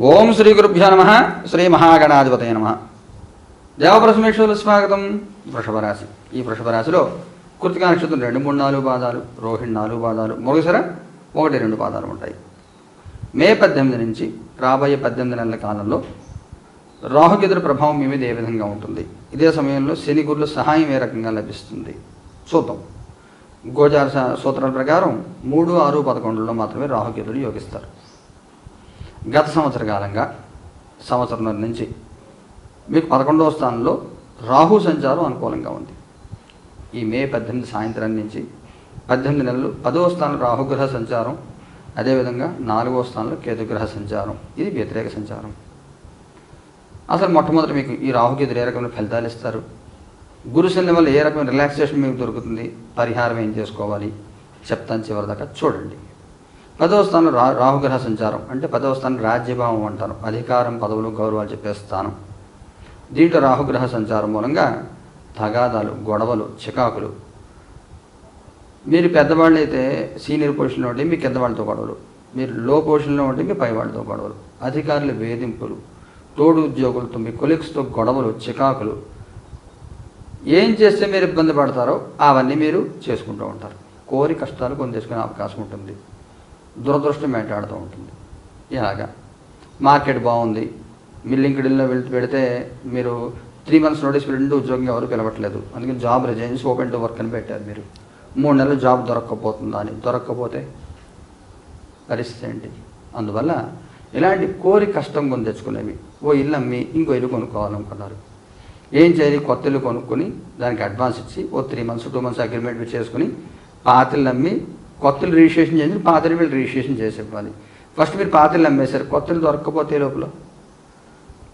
ఓం శ్రీ గురుభ్యో నమ. శ్రీ మహాగణాధిపతయ నమ. దేవప్రసమేశ్వరులు స్వాగతం. వృషభరాశి. ఈ వృషభరాశిలో కృతికా నక్షత్రం రెండు మూడు నాలుగు పాదాలు రోహిణి నాలుగు పాదాలు. మురుగసర ఒకటి రెండు పాదాలు ఉంటాయి. మే పద్దెనిమిది నుంచి రాబోయే పద్దెనిమిది నెలల కాలంలో రాహుకేతుల ప్రభావం మీ మీద ఏ విధంగా ఉంటుంది? ఇదే సమయంలో శని గురుల సహాయం ఏ రకంగా లభిస్తుంది? చూద్దాం గోచార సూత్రాల ప్రకారం మూడు ఆరు పదకొండులో మాత్రమే రాహుకేతులు యోగిస్తారు. గత సంవత్సర కాలంగా సంవత్సరం నుంచి మీకు పదకొండవ స్థానంలో రాహు సంచారం అనుకూలంగా ఉంది. ఈ మే పద్దెనిమిది సాయంత్రం నుంచి పద్దెనిమిది నెలలు పదవ స్థానంలో రాహుగ్రహ సంచారం అదేవిధంగా నాలుగవ స్థానంలో కేతుగ్రహ సంచారం. ఇది వ్యతిరేక సంచారం. అసలు మొట్టమొదటి మీకు ఈ రాహుకేతులు ఏ రకమైన ఫలితాలు ఇస్తారు? గురుశల్యం వల్ల ఏ రకమైన రిలాక్సేషన్ మీకు దొరుకుతుంది? పరిహారం ఏం చేసుకోవాలి? చెప్తాను చివరి దాకా చూడండి. పదవ స్థానం రా రాహుగ్రహ సంచారం. అంటే పదవ స్థానం రాజ్యభావం అంటారు. అధికారం పదవులు గౌరవాలు చెప్పే స్థానం. దీంట్లో రాహుగ్రహ సంచారం మూలంగా తగాదాలు గొడవలు చికాకులు. మీరు పెద్దవాళ్ళు అయితే సీనియర్ పొజిషన్లో ఉంటే మీ పెద్దవాళ్ళతో గొడవలు. మీరు లో పొజిషన్లో ఉంటే మీ పై వాళ్ళతో గొడవలు. అధికారుల వేధింపులు తోడు ఉద్యోగులతో మీ కొలీగ్స్తో గొడవలు చికాకులు. ఏం చేస్తే మీరు ఇబ్బంది పడతారో అవన్నీ మీరు చేసుకుంటూ ఉంటారు. కోరి కష్టాలు కొని అవకాశం ఉంటుంది. దురదృష్టం వెంటాడుతూ ఉంటుంది. ఇలాగా. మార్కెట్ బాగుంది. మీ లింక్డ్ఇన్లో వెళ్తే పెడితే మీరు త్రీ మంత్స్ నోటీస్ రెండు ఉద్యోగం ఎవరు పిలవట్లేదు. అందుకని job resigns open to work అని పెట్టారు మీరు. మూడు నెలలు జాబ్ దొరక్కపోతుందా అని. దొరక్కపోతే పరిస్థితి ఏంటి? అందువల్ల ఇలాంటి కోరి కష్టం కొని తెచ్చుకునేవి. ఓ ఇల్లు అమ్మి ఇంకో ఇల్లు కొనుక్కోవాలనుకున్నారు. ఏం చేయాలి? కొత్త ఇల్లు కొనుక్కొని దానికి అడ్వాన్స్ ఇచ్చి ఓ three months two months agreement చేసుకుని పాత ఇల్లు అమ్మి కొత్తలు రిజిస్ట్రేషన్ చేసి పాత వీళ్ళు రిజిస్ట్రేషన్ చేసి ఇవ్వాలి ఫస్ట్ మీరు పాత అమ్మేశారు. కొత్తలు దొరకకపోతే లోపల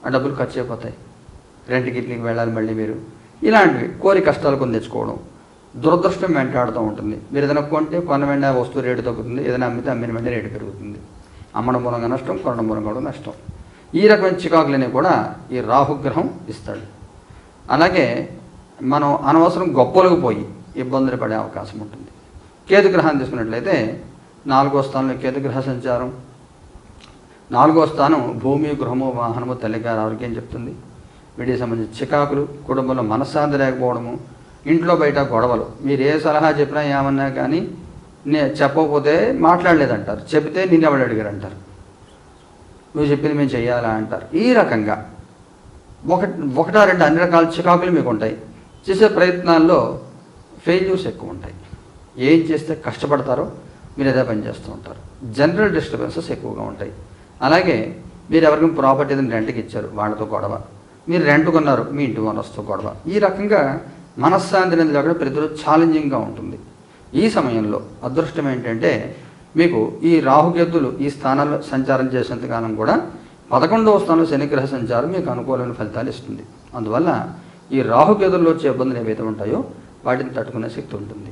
ఆ డబ్బులు ఖర్చు అయిపోతాయి. రెంట్ గిట్లకి వెళ్ళాలి మళ్ళీ మీరు. ఇలాంటివి కోరి కష్టాలు కొని తెచ్చుకోవడం. దురదృష్టం వెంటాడుతూ ఉంటుంది. మీరు ఏదైనా కొంటే కొన్న వెంటనే వస్తువు రేటు తగ్గుతుంది. ఏదైనా అమ్మితే అమ్మిన వెంటనే రేటు పెరుగుతుంది. అమ్మడం మూలంగా నష్టం కొనడం మూలంగా కూడా నష్టం. ఈ రకమైన చికాకులని కూడా ఈ రాహుగ్రహం ఇస్తాడు. అలాగే మనం అనవసరం గొప్పలకు పోయి ఇబ్బందులు పడే అవకాశం ఉంటుంది. కేతుగ్రహాన్ని తీసుకున్నట్లయితే నాలుగో స్థానంలో కేతుగ్రహ సంచారం. నాలుగో స్థానం భూమి గృహము వాహనము తల్లిగారు ఆరోగ్యం చెప్తుంది. వీటికి సంబంధించి చికాకులు కుటుంబంలో మనశ్శాంతి లేకపోవడము ఇంట్లో బయట గొడవలు. మీరు ఏ సలహా చెప్పినా ఏమన్నా కానీ నే చెప్పకపోతే మాట్లాడలేదంటారు. చెబితే నిన్ను ఎవడు అడిగారు అంటారు నువ్వు చెప్పింది మేము చేయాలా అంటారు. ఈ రకంగా ఒక ఒకటా రెండు అన్ని రకాల చికాకులు మీకు ఉంటాయి. చేసే ప్రయత్నాల్లో ఫెయిల్యూర్స్ ఎక్కువ ఉంటాయి. ఏం చేస్తే కష్టపడతారో మీరు అదే పని చేస్తూ ఉంటారు. జనరల్ డిస్టర్బెన్సెస్ ఎక్కువగా ఉంటాయి. అలాగే మీరు ఎవరికైనా ప్రాపర్టీ ఏదైనా రెంట్కి ఇచ్చారు వాళ్ళతో గొడవ. మీరు రెంట్ కొన్నారు మీ ఇంటి ఓనర్స్తో గొడవ. ఈ రకంగా మనశ్శాంతి అనేది లేకుండా ప్రతిరోజు ఛాలెంజింగ్గా ఉంటుంది. ఈ సమయంలో అదృష్టం ఏంటంటే మీకు ఈ రాహుకేతులు ఈ స్థానాల్లో సంచారం చేసినంత కాలం కూడా పదకొండవ స్థానంలో శనిగ్రహ సంచారం మీకు అనుకూలమైన ఫలితాలు ఇస్తుంది. అందువల్ల ఈ రాహుకేతుల్లో వచ్చే ఇబ్బందులు ఏవైతే ఉంటాయో వాటిని తట్టుకునే శక్తి ఉంటుంది.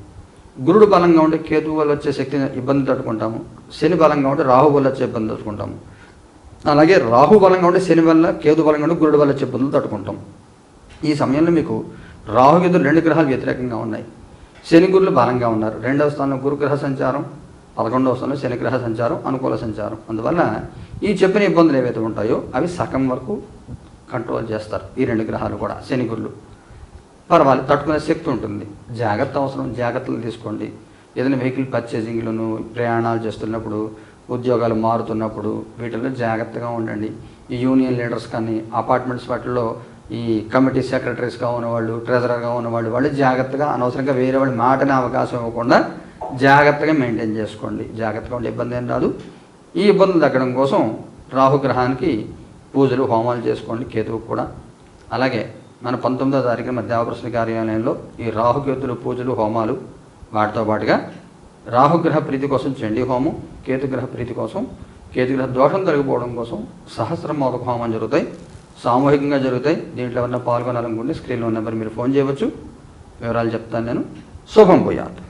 గురుడు బలంగా ఉంటే కేతువు వల్ల వచ్చే శక్తిని ఇబ్బంది తట్టుకుంటాము. శని బలంగా ఉంటే రాహు వల్ల వచ్చే ఇబ్బంది తట్టుకుంటాము. అలాగే రాహు బలంగా ఉంటే శని వల్ల కేతు బలంగా ఉంటే గురుడు వల్ల వచ్చే ఇబ్బందులు తట్టుకుంటాం. ఈ సమయంలో మీకు రాహుకేతులు రెండు గ్రహాలు వ్యతిరేకంగా ఉన్నాయి. శని గురులు బలంగా ఉన్నారు. రెండవ స్థానంలో గురుగ్రహ సంచారం పదకొండవ స్థానంలో శనిగ్రహ సంచారం అనుకూల సంచారం. అందువల్ల ఈ చెప్పిన ఇబ్బందులు ఏవైతే ఉంటాయో అవి సగం వరకు కంట్రోల్ చేస్తారు ఈ రెండు గ్రహాలు కూడా శని గురులు. పర్వాలేదు తట్టుకునే శక్తి ఉంటుంది. జాగ్రత్త అవసరం జాగ్రత్తలు తీసుకోండి. ఏదైనా వెహికల్ పర్చేసింగ్లను ప్రయాణాలు చేస్తున్నప్పుడు ఉద్యోగాలు మారుతున్నప్పుడు వీటిల్లో జాగ్రత్తగా ఉండండి. ఈ యూనియన్ లీడర్స్ కానీ అపార్ట్మెంట్స్ వాటిల్లో ఈ కమిటీ సెక్రటరీస్గా ఉన్నవాళ్ళు ట్రెజరర్గా ఉన్నవాళ్ళు వాళ్ళు జాగ్రత్తగా అనవసరంగా వేరే వాళ్ళు మాటనే అవకాశం ఇవ్వకుండా జాగ్రత్తగా మెయింటైన్ చేసుకోండి. జాగ్రత్తగా ఉండే ఇబ్బంది ఏం రాదు. ఈ ఇబ్బందులు తగ్గడం కోసం రాహుగ్రహానికి పూజలు హోమాలు చేసుకోండి. కేతువుకు కూడా. అలాగే మన పంతొమ్మిదో తారీఖున మన దేవప్రశ్న కార్యాలయంలో ఈ రాహుకేతులు పూజలు హోమాలు వాటితో పాటుగా రాహుగ్రహ ప్రీతి కోసం చండీ హోమం కేతుగ్రహ ప్రీతి కోసం కేతుగ్రహ దోషం తొలగిపోవడం కోసం సహస్ర మోదక హోమం జరుగుతాయి. సామూహికంగా జరుగుతాయి. దీంట్లో ఎవరైనా పాల్గొనాలనుకుంటే స్క్రీన్లో ఉన్న నెంబర్ మీరు ఫోన్ చేయవచ్చు. వివరాలు చెప్తాను నేను. శుభం పోయాత్